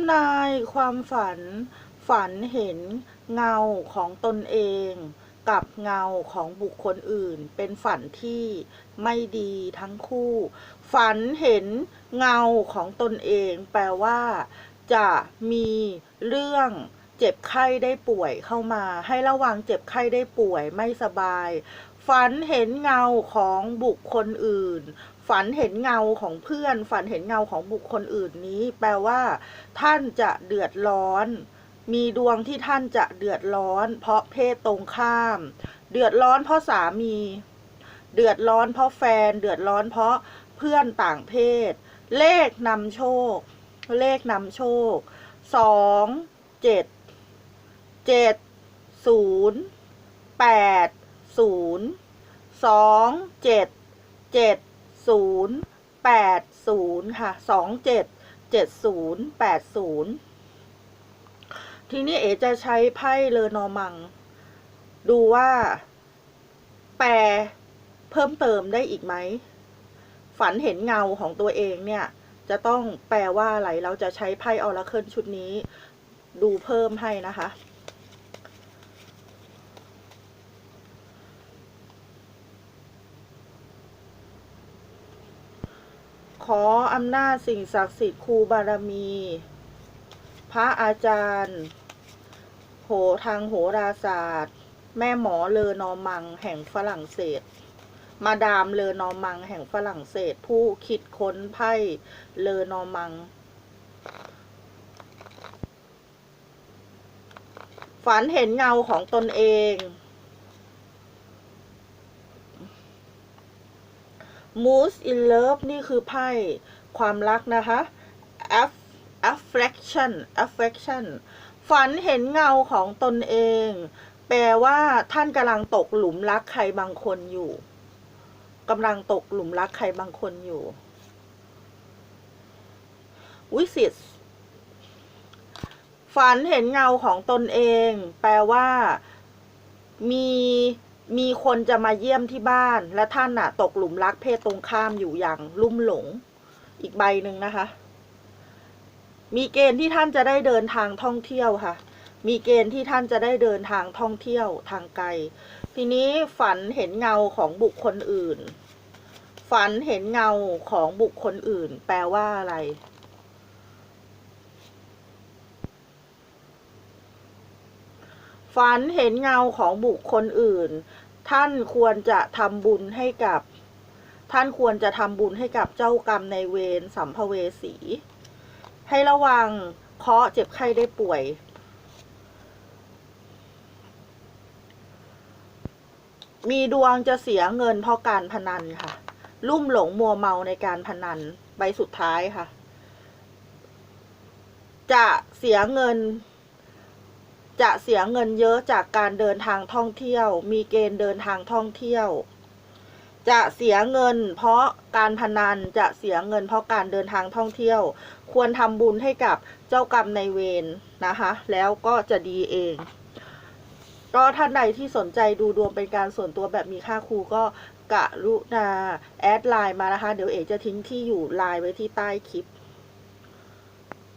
ำนายความฝัน ฝันเห็นเงาของตนเอง กับเงาของบุคคลอื่น เป็นฝันที่ไม่ดีทั้งคู่ ฝันเห็นเงาของตนเอง แปลว่า จะมีเรื่องเจ็บไข้ได้ป่วยเข้ามา ให้ระวังเจ็บไข้ได้ป่วยไม่สบาย ฝันเห็นเงาของบุคคลอื่น ฝันเห็นเงาของเพื่อน ฝันเห็นเงาของบุคคลอื่นนี้ แปลว่า ท่านจะเดือดร้อน มีดวงที่ท่านจะเดือดร้อน เพราะเพศตรงข้าม เดือดร้อนเพราะสามี เดือดร้อนเพราะแฟน เดือดร้อนเพราะเพื่อนต่างเพศ เลขนำโชค เลขนำโชคสองเจ็ดเจ็ดศูนย์แปดศูนย์สองเจ็ดเจ็ด ศูนย์แปดศูนย์ค่ะสองเจ็ดเจ็ดศูนย์แปดศูนย์ทีนี้เอจะใช้ไพ่เลอนอมัง ดูว่า แปลเพิ่มเติมได้อีกไหม ฝันเห็นเงาของตัวเองเนี่ย จะต้องแปลว่าอะไร เราจะใช้ไพ่ออราเคิลชุดนี้ ดูเพิ่มให้นะคะ ขออำนาจสิ่งศักดิ์สิทธิ์ครูบารมี พระอาจารย์ โหทางโหราศาสตร์ แม่หมอเลอนอมังแห่งฝรั่งเศส มาดามเลอนอมังแห่งฝรั่งเศส ผู้คิดค้นไพ่เลอนอมัง ฝันเห็นเงาของตนเอง Moose in Love นี่คือไพ่ความรักนะคะ Aff affection affection ฝันเห็นเงาของตนเอง แปลว่าท่านกำลังตกหลุมรักใครบางคนอยู่กำลังตกหลุมรักใครบางคนอยู่วิสิตฝันเห็นเงาของตนเอง แปลว่า มี มีคนจะมาเยี่ยมที่บ้าน และท่านน่ะตกหลุมรักเพศตรงข้ามอยู่อย่างลุ่มหลง อีกใบหนึ่งนะคะ มีเกณฑ์ที่ท่านจะได้เดินทางท่องเที่ยวค่ะ มีเกณฑ์ที่ท่านจะได้เดินทางท่องเที่ยวทางไกล ทีนี้ฝันเห็นเงาของบุคคลอื่น ฝันเห็นเงาของบุคคลอื่น แปลว่าอะไร ฝันเห็นเงาของบุคคลอื่น ท่านควรจะทำบุญให้กับ ท่านควรจะทำบุญให้กับเจ้ากรรมในเวรสัมภเวสี ให้ระวังเคราะเจ็บไข้ได้ป่วย มีดวงจะเสียเงินเพราะการพนันค่ะ ลุ่มหลงมัวเมาในการพนันใบสุดท้ายค่ะ จะเสียเงิน จะเสียเงินเยอะจากการเดินทางท่องเที่ยว มีเกณฑ์เดินทางท่องเที่ยว จะเสียเงิน เพราะการพนันจะเสียเงิน เพราะการเดินทางท่องเที่ยว ควรทำบุญให้กับเจ้ากรรมในเวรนะคะ แล้วก็จะดีเอง ก็ท่านใดที่สนใจดูดวงเป็นการส่วนตัวแบบมีค่าครูก็กรุณาแอดไลน์มานะคะ เดี๋ยวเอกจะทิ้งที่อยู่ไลน์ไว้ที่ใต้คลิป